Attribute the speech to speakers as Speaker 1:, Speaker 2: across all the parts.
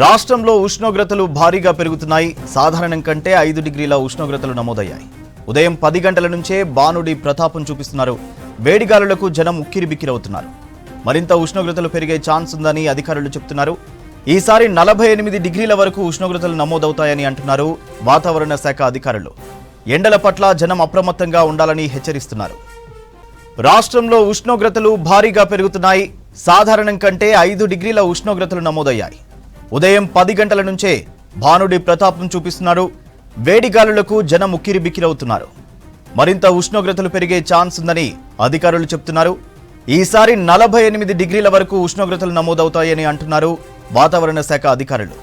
Speaker 1: రాష్ట్రంలో ఉష్ణోగ్రతలు భారీగా పెరుగుతున్నాయి. సాధారణం కంటే ఐదు డిగ్రీల ఉష్ణోగ్రతలు నమోదయ్యాయి. ఉదయం పది గంటల నుంచే బానుడి ప్రతాపం చూపిస్తున్నారు. వేడిగాలులకు జనం ఉక్కిరిబిక్కిరవుతున్నారు. మరింత ఉష్ణోగ్రతలు పెరిగే ఛాన్స్ ఉందని అధికారులు చెప్తున్నారు. ఈసారి నలభై ఎనిమిది డిగ్రీల వరకు ఉష్ణోగ్రతలు నమోదవుతాయని అంటున్నారు వాతావరణ శాఖ అధికారులు. ఎండల పట్ల జనం అప్రమత్తంగా ఉండాలని హెచ్చరిస్తున్నారు. రాష్ట్రంలో ఉష్ణోగ్రతలు భారీగా పెరుగుతున్నాయి. సాధారణం కంటే ఐదు డిగ్రీల ఉష్ణోగ్రతలు నమోదయ్యాయి. ఉదయం పది గంటల నుంచే భానుడి ప్రతాపం చూపిస్తున్నారు. వేడిగాలులకు జనం ఉక్కిరి బిక్కిరవుతున్నారు మరింత ఉష్ణోగ్రతలు పెరిగే ఛాన్స్ ఉందని అధికారులు చెప్తున్నారు. ఈసారి నలభై ఎనిమిది డిగ్రీల వరకు ఉష్ణోగ్రతలు నమోదవుతాయని అంటున్నారు వాతావరణ శాఖ అధికారులు.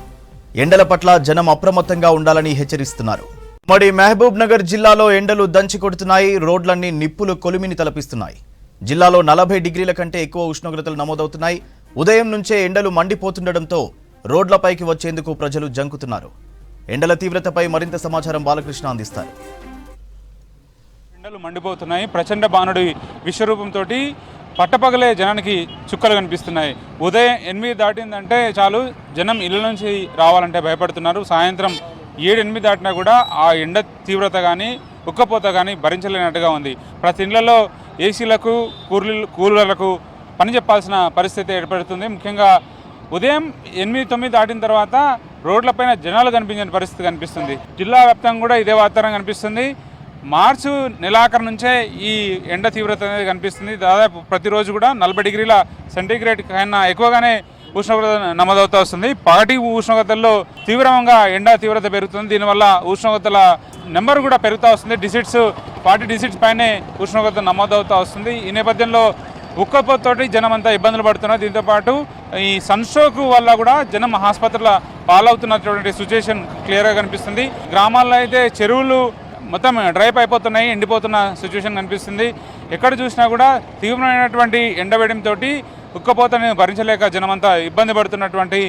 Speaker 1: ఎండల పట్ల జనం అప్రమత్తంగా ఉండాలని హెచ్చరిస్తున్నారు. మరి మహబూబ్ నగర్ జిల్లాలో ఎండలు దంచి కొడుతున్నాయి. రోడ్లన్నీ నిప్పులు కొలిమిని తలపిస్తున్నాయి. జిల్లాలో నలభై డిగ్రీల కంటే ఎక్కువ ఉష్ణోగ్రతలు నమోదవుతున్నాయి. ఉదయం నుంచే ఎండలు మండిపోతుండటంతో రోడ్లపైకి వచ్చేందుకు ప్రజలు జంకుతున్నారు. ఎండల తీవ్రతపై మరింత సమాచారం బాలకృష్ణ అందిస్తారు.
Speaker 2: ఎండలు మండిపోతున్నాయి. ప్రచండ బాణుడి విశ్వరూపంతో పట్టపగలే జనానికి చుక్కలు కనిపిస్తున్నాయి. ఉదయం ఎనిమిది దాటిందంటే చాలు జనం ఇళ్ళ నుంచి రావాలంటే భయపడుతున్నారు. సాయంత్రం ఏడు ఎనిమిది దాటినా కూడా ఆ ఎండ తీవ్రత కానీ ఉక్కపోత కానీ భరించలేనట్టుగా ఉంది. ప్రతి ఇళ్ళలో ఏసీలకు కూలర్లకు పని చెప్పాల్సిన పరిస్థితి ఏర్పడుతుంది. ముఖ్యంగా ఉదయం ఎనిమిది తొమ్మిది దాటిన తర్వాత రోడ్లపైన జనాలు కనిపించని పరిస్థితి కనిపిస్తుంది. జిల్లా వ్యాప్తంగా కూడా ఇదే వాతావరణం కనిపిస్తుంది. మార్చి నెలాఖరు నుంచే ఈ ఎండ తీవ్రత అనేది కనిపిస్తుంది. దాదాపు ప్రతిరోజు కూడా నలభై డిగ్రీల సెంటీగ్రేడ్ కన్నా ఎక్కువగానే ఉష్ణోగ్రత నమోదవుతూ వస్తుంది. పగటి ఉష్ణోగ్రతల్లో తీవ్రంగా ఎండ తీవ్రత పెరుగుతుంది. దీనివల్ల ఉష్ణోగ్రతల నెంబర్ కూడా పెరుగుతూ వస్తుంది. డిసిట్స్ ఫార్టీ డిసిట్స్ పైనే ఉష్ణోగ్రత నమోదవుతూ వస్తుంది. ఈ నేపథ్యంలో ఉక్కపోతోటి జనం అంతా ఇబ్బందులు పడుతున్నారు. దీంతో పాటు ఈ సన్స్ట్రోక్ వల్ల కూడా జనం ఆసుపత్రుల పాలవుతున్నటువంటి సిచ్యువేషన్ క్లియర్గా కనిపిస్తుంది. గ్రామాల్లో అయితే చెరువులు మొత్తం డ్రైప్ అయిపోతున్నాయి ఎండిపోతున్న సిచ్యువేషన్ కనిపిస్తుంది. ఎక్కడ చూసినా కూడా తీవ్రమైనటువంటి ఎండవేయడంతో ఉక్కపోతని భరించలేక జనమంతా ఇబ్బంది పడుతున్నటువంటి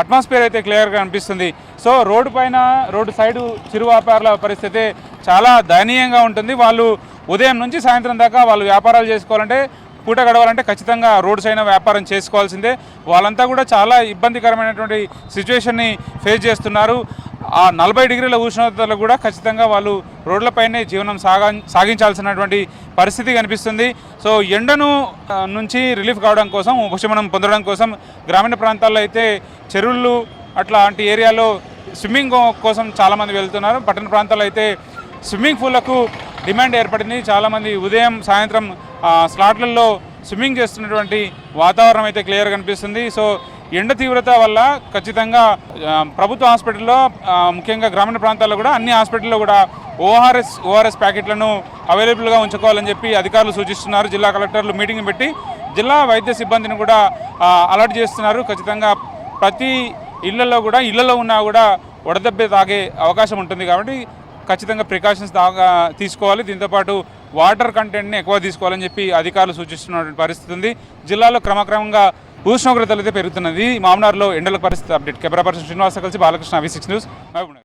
Speaker 2: అట్మాస్ఫియర్ అయితే క్లియర్గా కనిపిస్తుంది. సో రోడ్డు పైన రోడ్డు సైడు చిరు వ్యాపారుల పరిస్థితి చాలా దయనీయంగా ఉంటుంది. వాళ్ళు ఉదయం నుంచి సాయంత్రం దాకా వాళ్ళు వ్యాపారాలు చేసుకోవాలంటే పూట గడవాలంటే ఖచ్చితంగా రోడ్స్ అయిన వ్యాపారం చేసుకోవాల్సిందే. వాళ్ళంతా కూడా చాలా ఇబ్బందికరమైనటువంటి సిచ్యువేషన్ని ఫేస్ చేస్తున్నారు. ఆ నలభై డిగ్రీల ఉష్ణోగ్రతలు కూడా ఖచ్చితంగా వాళ్ళు రోడ్లపైనే జీవనం సాగా సాగించాల్సినటువంటి పరిస్థితి కనిపిస్తుంది. సో ఎండను నుంచి రిలీఫ్ కావడం కోసం ఉపశమనం పొందడం కోసం గ్రామీణ ప్రాంతాల్లో అయితే చెరువులు అట్లాంటి ఏరియాలో స్విమ్మింగ్ కోసం చాలామంది వెళ్తున్నారు. పట్టణ ప్రాంతాల్లో అయితే స్విమ్మింగ్ పూలకు డిమాండ్ ఏర్పడింది. చాలామంది ఉదయం సాయంత్రం స్లాట్లలో స్విమ్మింగ్ చేస్తున్నటువంటి వాతావరణం అయితే క్లియర్ కనిపిస్తుంది. సో ఎండ తీవ్రత వల్ల ఖచ్చితంగా ప్రభుత్వ హాస్పిటల్లో ముఖ్యంగా గ్రామీణ ప్రాంతాల్లో కూడా అన్ని హాస్పిటల్లో కూడా ఓఆర్ఎస్ ఓఆర్ఎస్ ప్యాకెట్లను అవైలబుల్గా ఉంచుకోవాలని చెప్పి అధికారులు సూచిస్తున్నారు. జిల్లా కలెక్టర్లు మీటింగ్ పెట్టి జిల్లా వైద్య సిబ్బందిని కూడా అలర్ట్ చేస్తున్నారు. ఖచ్చితంగా ప్రతి ఇళ్ళలో కూడా ఇళ్ళలో ఉన్నా కూడా వడదెబ్బ తాగే అవకాశం ఉంటుంది కాబట్టి ఖచ్చితంగా ప్రికాషన్స్ దాగా తీసుకోవాలి. దీంతోపాటు వాటర్ కంటెంట్ని ఎక్కువ తీసుకోవాలని చెప్పి అధికారులు సూచిస్తున్నటువంటి పరిస్థితి ఉంది. జిల్లాలో క్రమక్రమంగా ఉష్ణోగ్రతలు అయితే పెరుగుతున్నది. మామనార్లో ఎండల పరిస్థితి అప్డేట్. కెమెరా పర్సన్ శ్రీనివాస కలిసి బాలకృష్ణ అవి సిక్స్ న్యూస్ మహబూబ్